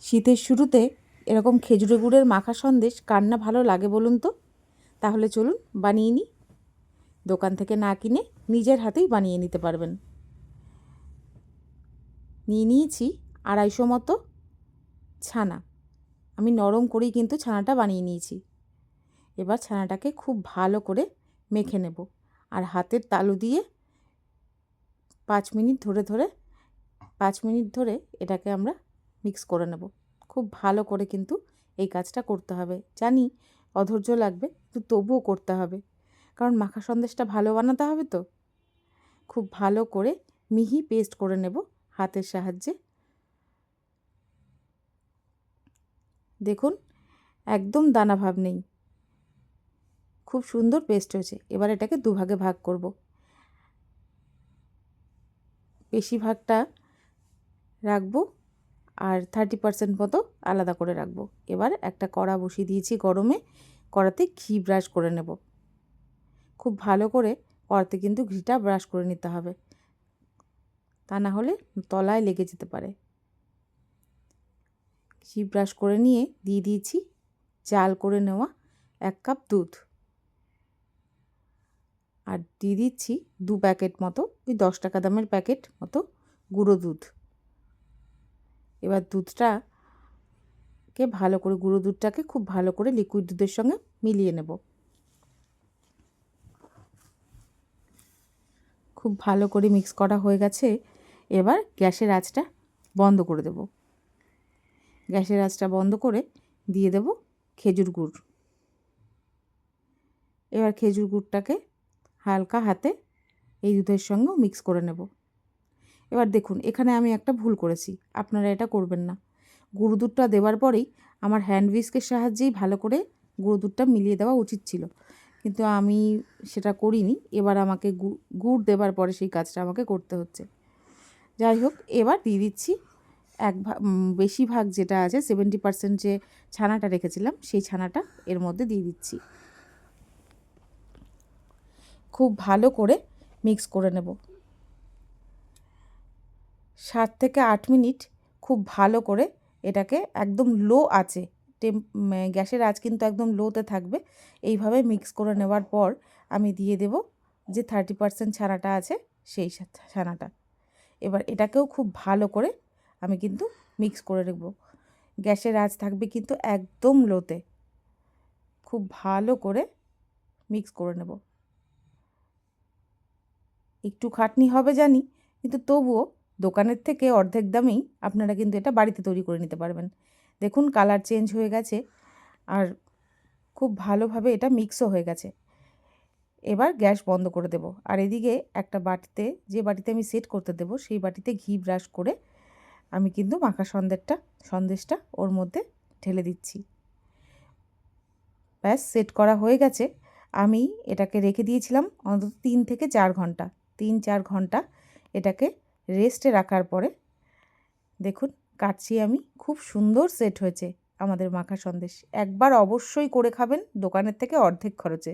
শীতের শুরুতে এরকম খেজুরে গুড়ের মাখা সন্দেশ কার না ভালো লাগে বলুন তো? তাহলে চলুন বানিয়ে নিই। দোকান থেকে না কিনে নিজের হাতেই বানিয়ে নিতে পারবেন। নিয়ে নিয়েছি আড়াইশো মতো ছানা। আমি নরম করেই কিন্তু ছানাটা বানিয়ে নিয়েছি। এবার ছানাটাকে খুব ভালো করে মেখে নেব আর হাতের তালু দিয়ে পাঁচ মিনিট ধরে ধরে, পাঁচ মিনিট ধরে এটাকে আমরা মিক্স করে নেব। খুব ভালো করে কিন্তু এই কাজটা করতে হবে। জানি অধৈর্য লাগবে, কিন্তু তবুও করতে হবে। কারণ মাখা সন্দেশটা ভালো বানাতে হবে তো। খুব ভালো করে মিহি পেস্ট করে নেব হাতের সাহায্যে। দেখুন, একদম দানা ভাব নেই। খুব সুন্দর পেস্ট হয়েছে। এবার এটাকে দুভাগে ভাগ করব। বেশিরভাগটা রাখব। আর থার্টি পার্সেন্ট মতো আলাদা করে রাখব। এবার একটা কড়া বসিয়ে দিয়েছি গরমে, কড়াতে ঘি ব্রাশ করে নেব। খুব ভালো করে কড়াতে কিন্তু ঘিটা ব্রাশ করে নিতে হবে। তা না হলে তলায় লেগে যেতে পারে। ঘি ব্রাশ করে নিয়ে দিয়ে দিয়েছি জাল করে নেওয়া এক কাপ দুধ। আর দিয়ে দিচ্ছি দু প্যাকেট মতো, ওই দশ টাকা দামের প্যাকেট মতো গুঁড়ো দুধ। এবার দুধটাকে ভালো করে, গুঁড়ো দুধটাকে খুব ভালো করে লিকুইড দুধের সঙ্গে মিলিয়ে নেব। খুব ভালো করে মিক্স করা হয়ে গেছে। এবার গ্যাসের আঁচটা বন্ধ করে দেব। গ্যাসের আঁচটা বন্ধ করে দিয়ে দেব খেজুর গুড়। এবার খেজুর গুড়টাকে হালকা হাতে এই দুধের সঙ্গেও মিক্স করে নেব। এবার দেখুন, এখানে আমি একটা ভুল করেছি। আপনারা এটা করবেন না। গুঁড়ো দুধটা দেওয়ার পরেই আমার হ্যান্ড উইস্কের সাহায্যেই ভালো করে গুঁড়ো দুধটা মিলিয়ে দেওয়া উচিত ছিল। কিন্তু আমি সেটা করিনি। এবার আমাকে গুড় দেবার পরে সেই কাজটা আমাকে করতে হচ্ছে। যাই হোক, এবার দিয়ে দিচ্ছি এক ভাগ বেশিরভাগ যেটা আছে সেভেন্টি পার্সেন্ট যে ছানাটা রেখেছিলাম, সেই ছানাটা এর মধ্যে দিয়ে দিচ্ছি। খুব ভালো করে মিক্স করে নেব। সাত থেকে আট মিনিট খুব ভালো করে এটাকে একদম লো আছে টেম গ্যাসের আঁচ কিন্তু একদম লোতে থাকবে। এইভাবে মিক্স করে নেওয়ার পর আমি দিয়ে দেব যে থার্টি পার্সেন্ট ছানাটা আছে সেই ছানাটা। এবার এটাকেও খুব ভালো করে আমি কিন্তু মিক্স করে নেব। গ্যাসের আঁচ থাকবে কিন্তু একদম লোতে। খুব ভালো করে মিক্স করে নেব। একটু খাটনি হবে জানি, কিন্তু তবুও দোকানের থেকে অর্ধেক দামেই আপনারা কিন্তু এটা বাড়িতে তৈরি করে নিতে পারবেন। দেখুন কালার চেঞ্জ হয়ে গেছে আর খুব ভালোভাবে এটা মিক্সও হয়ে গেছে। এবার গ্যাস বন্ধ করে দেব আর এদিকে একটা বাটিতে যে বাটিতে আমি সেট করতে দেব সেই বাটিতে ঘি ব্রাশ করে আমি কিন্তু মাখা সন্দেশটা সন্দেশটা ওর মধ্যে ঢেলে দিচ্ছি। ব্যাস, সেট করা হয়ে গেছে। আমি এটাকে রেখে দিয়েছিলাম অন্তত তিন থেকে চার ঘণ্টা, তিন চার ঘণ্টা এটাকে রেস্টে রাখার পরে দেখুন কাটছি আমি, খুব সুন্দর সেট হয়েছে আমাদের মাখা সন্দেশ। একবার অবশ্যই করে খাবেন, দোকানের থেকে অর্ধেক খরচে।